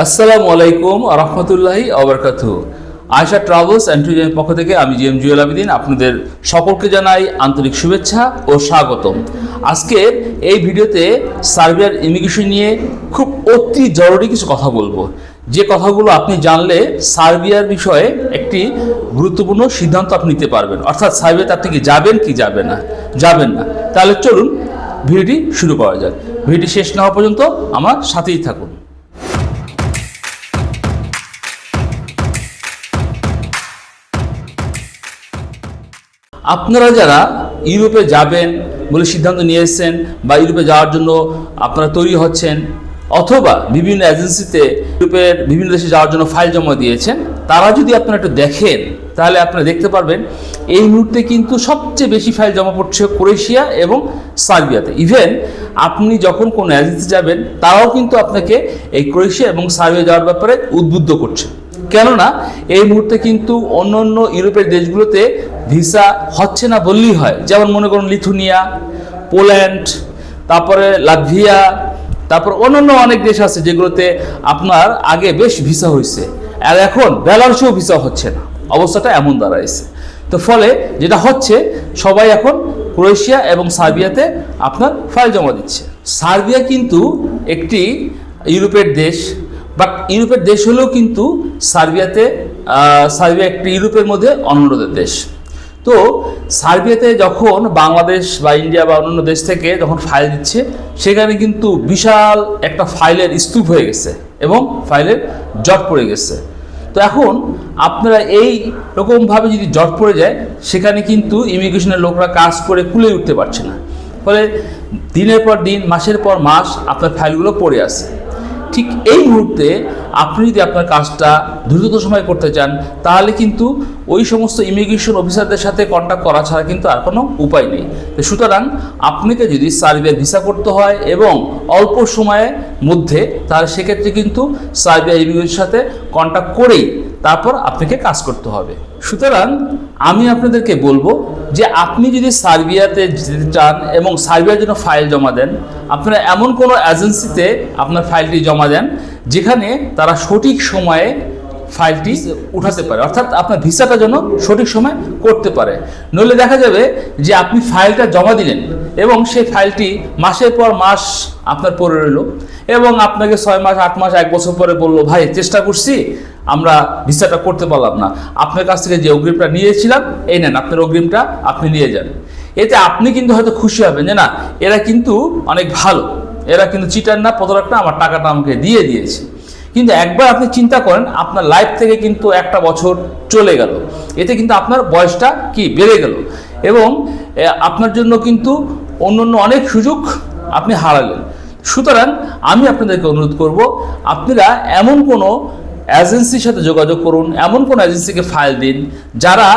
আসসালামু আলাইকুম রহমতুল্লাহি আবরকাতু আয়সা ট্রাভেলস অ্যান্ড ট্যুরিজমের পক্ষ থেকে আমি জি এম জুয়েল আবেদিন আপনাদের সকলকে জানাই আন্তরিক শুভেচ্ছা ও স্বাগতম। আজকে এই ভিডিওতে সার্বিয়ার ইমিগ্রেশন নিয়ে খুব অতি জরুরি কিছু কথা বলব। যে কথাগুলো আপনি জানলে সার্বিয়ার বিষয়ে একটি গুরুত্বপূর্ণ সিদ্ধান্ত আপনি নিতে পারবেন। অর্থাৎ সার্বিয়াতে আপনি কি যাবেন কি যাবে না? যাবেন না। তাহলে চলুন ভিডিওটি শুরু করা যাক। ভিডিওটি শেষ না হওয়া পর্যন্ত আমার সাথেই থাকুন। আপনারা যারা ইউরোপে যাবেন বলে সিদ্ধান্ত নিয়ে এসেছেন বা ইউরোপে যাওয়ার জন্য আপনারা তৈরি হচ্ছেন, অথবা বিভিন্ন এজেন্সিতে ইউরোপের বিভিন্ন দেশে যাওয়ার জন্য ফাইল জমা দিয়েছেন, তারা যদি আপনারা একটু দেখেন, তাহলে আপনারা দেখতে পারবেন এই মুহূর্তে কিন্তু সবচেয়ে বেশি ফাইল জমা পড়ছে ক্রোয়েশিয়া এবং সার্বিয়াতে। ইভেন আপনি যখন কোনো এজেন্সি যাবেন, তারাও কিন্তু আপনাকে এই ক্রোয়েশিয়া এবং সার্বিয়া যাওয়ার ব্যাপারে উদ্বুদ্ধ করছে। কেননা এই মুহূর্তে কিন্তু অন্য অন্য ইউরোপের দেশগুলোতে ভিসা হচ্ছে না বললেই হয়। যেমন মনে করুন লিথুনিয়া, পোল্যান্ড, তারপরে লাটভিয়া তারপর অন্যান্য অনেক দেশ আছে যেগুলোতে আপনার আগে বেশ ভিসা হয়েছে। আর এখন বেলারসেও ভিসা হচ্ছে না। অবস্থাটা এমন দাঁড়াইছে। তো ফলে যেটা হচ্ছে, সবাই এখন ক্রোয়েশিয়া এবং সার্বিয়াতে আপনার ফাইল জমা দিচ্ছে। সার্বিয়া কিন্তু একটি ইউরোপের দেশ, বাট ইউরোপের দেশ হলেও কিন্তু সার্বিয়াতে সার্বিয়া একটি ইউরোপের মধ্যে অনুন্নত দেশ। তো সার্বিয়াতে যখন বাংলাদেশ বা ইন্ডিয়া বা অন্যান্য দেশ থেকে যখন ফাইল দিচ্ছে, সেখানে কিন্তু বিশাল একটা ফাইলের স্তূপ হয়ে গেছে এবং ফাইলের জট পড়ে গেছে। তো এখন আপনারা এই রকমভাবে যদি জট পড়ে যায়, সেখানে কিন্তু ইমিগ্রেশনের লোকরা কাজ করে কুলে উঠতে পারছে না। ফলে দিনের পর দিন, মাসের পর মাস আপনার ফাইলগুলো পড়ে আছে। ঠিক এই মুহূর্তে আপনি যদি আপনার কাজটা দ্রুততম সময় করতে চান, তাহলে কিন্তু ওই সমস্ত ইমিগ্রেশন অফিসারদের সাথে কন্ট্যাক্ট করা ছাড়া কিন্তু আর কোনো উপায় নেই। তো সুতরাং আপনাকে যদি সার্বিয়া ভিসা করতে হয় এবং অল্প সময়ের মধ্যে, তাহলে সেক্ষেত্রে কিন্তু সার্বিয়া ইমিগ্রেশনের সাথে কন্ট্যাক্ট করেই তারপর আপনাকে কাজ করতে হবে। সুতরাং আমি আপনাদেরকে বলব যে আপনি যদি সার্বিয়াতে যেতে চান এবং সার্বিয়ার জন্য ফাইল জমা দেন, আপনারা এমন কোনো এজেন্সিতে আপনার ফাইলটি জমা দেন, যেখানে তারা সঠিক সময়ে ফাইলটি উঠাতে পারে। অর্থাৎ আপনার ভিসাটা যেন সঠিক সময় করতে পারে। নইলে দেখা যাবে যে আপনি ফাইলটা জমা দিলেন এবং সেই ফাইলটি মাসের পর মাস আপনার পরে রইল এবং আপনাকে ছয় মাস আট মাস এক বছর পরে বলল ভাই চেষ্টা করছি আমরা ভিসাটা করতে পারলাম না। আপনার কাছ থেকে যে অগ্রিমটা নিয়েছিলাম এই নেন আপনার অগ্রিমটা আপনি নিয়ে যান। এতে আপনি কিন্তু হয়তো খুশি হবেন যে না এরা কিন্তু অনেক ভালো। এরা কিন্তু চিটার না প্রতারক না আমার টাকাটা আমাকে দিয়ে দিয়েছে। কিন্তু একবার আপনি চিন্তা করেন, আপনার লাইফ থেকে কিন্তু একটা বছর চলে গেল। এতে কিন্তু আপনার বয়সটা কি বেড়ে গেল। এবং আপনার জন্য কিন্তু অন্য অন্য অনেক সুযোগ আপনি হারালেন। সুতরাং আমি আপনাদেরকে অনুরোধ করব, আপনারা এমন কোনো এজেন্সির সাথে যোগাযোগ করুন, এমন কোন এজেন্সিকে ফাইল দিন, যারা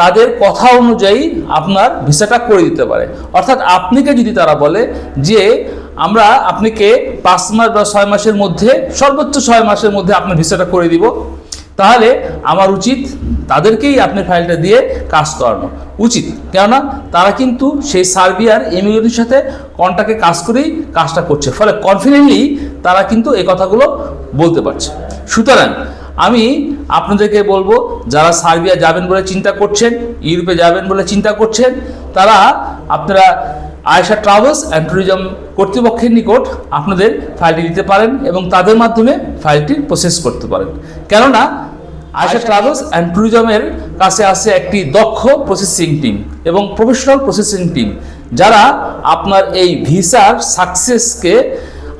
তাদের কথা অনুযায়ী আপনার ভিসাটা করে দিতে পারে। অর্থাৎ আপনাকে যদি তারা বলে যে আমরা আপনাকে পাঁচ মাস বা ছয় মাসের মধ্যে, সর্বোচ্চ ছয় মাসের মধ্যে আপনার ভিসাটা করে দিব। তাহলে আমার উচিত তাদেরকেই আপনার ফাইলটা দিয়ে কাজ করানো। উচিত। কেননা তারা কিন্তু সেই সার্বিয়ার ইমিগ্রেশনের সাথে কন্ট্যাক্টে কাজ করেই কাজটা করছে। ফলে কনফিডেন্টলি তারা কিন্তু এই কথাগুলো বলতে পারছে। সুতরাং আমি আপনাদেরকে বলব যারা সার্বিয়া যাবেন বলে চিন্তা করছেন ইউরোপে যাবেন বলে চিন্তা করছেন তারা আপনারা আয়সা ট্রাভেলস অ্যান্ড ট্যুরিজম কর্তৃপক্ষের নিকট আপনাদের ফাইলটি দিতে পারেন এবং তাদের মাধ্যমে ফাইলটি প্রসেস করতে পারেন। কেননা আয়সা ট্রাভেলস। অ্যান্ড ট্যুরিজমের কাছে আছে একটি দক্ষ প্রসেসিং টিম এবং প্রফেশনাল প্রসেসিং টিম যারা আপনার এই ভিসার সাকসেসকে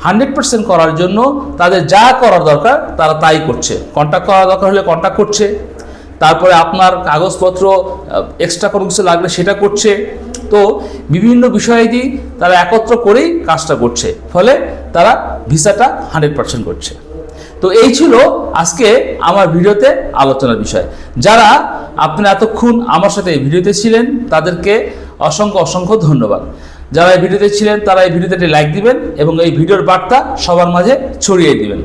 হান্ড্রেড পার্সেন্ট করার জন্য তাদের যা করার দরকার তারা তাই করছে। কন্ট্যাক্ট করার দরকার হলে কন্ট্যাক্ট করছে। তারপরে আপনার কাগজপত্র এক্সট্রা কোনো কিছু লাগলে সেটা করছে। তো বিভিন্ন বিষয়াদি তারা একত্র করেই কাজটা করছে। ফলে তারা ভিসাটা হান্ড্রেড পার্সেন্ট করছে। তো এই ছিল আজকে আমার ভিডিওতে আলোচনার বিষয়। যারা আপনি এতক্ষণ আমার সাথে এই ভিডিওতে ছিলেন, তাদেরকে অসংখ্য অসংখ্য ধন্যবাদ। যারা এই ভিডিওতে ছিলেন, তারা এই ভিডিওতে লাইক দিবেন এবং এই ভিডিওর বার্তা সবার মাঝে ছড়িয়ে দিবেন।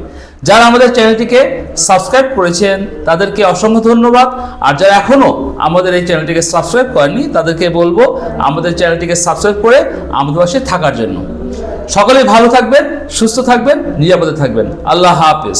যারা আমাদের চ্যানেলটিকে সাবস্ক্রাইব করেছেন, তাদেরকে অসংখ্য ধন্যবাদ। আর যারা এখনও আমাদের এই চ্যানেলটিকে সাবস্ক্রাইব করেননি, তাদেরকে বলব আমাদের চ্যানেলটিকে সাবস্ক্রাইব করে আমাদের পাশে থাকার জন্য। সকলে ভালো থাকবেন, সুস্থ থাকবেন, নিরাপদে থাকবেন। আল্লাহ হাফেজ।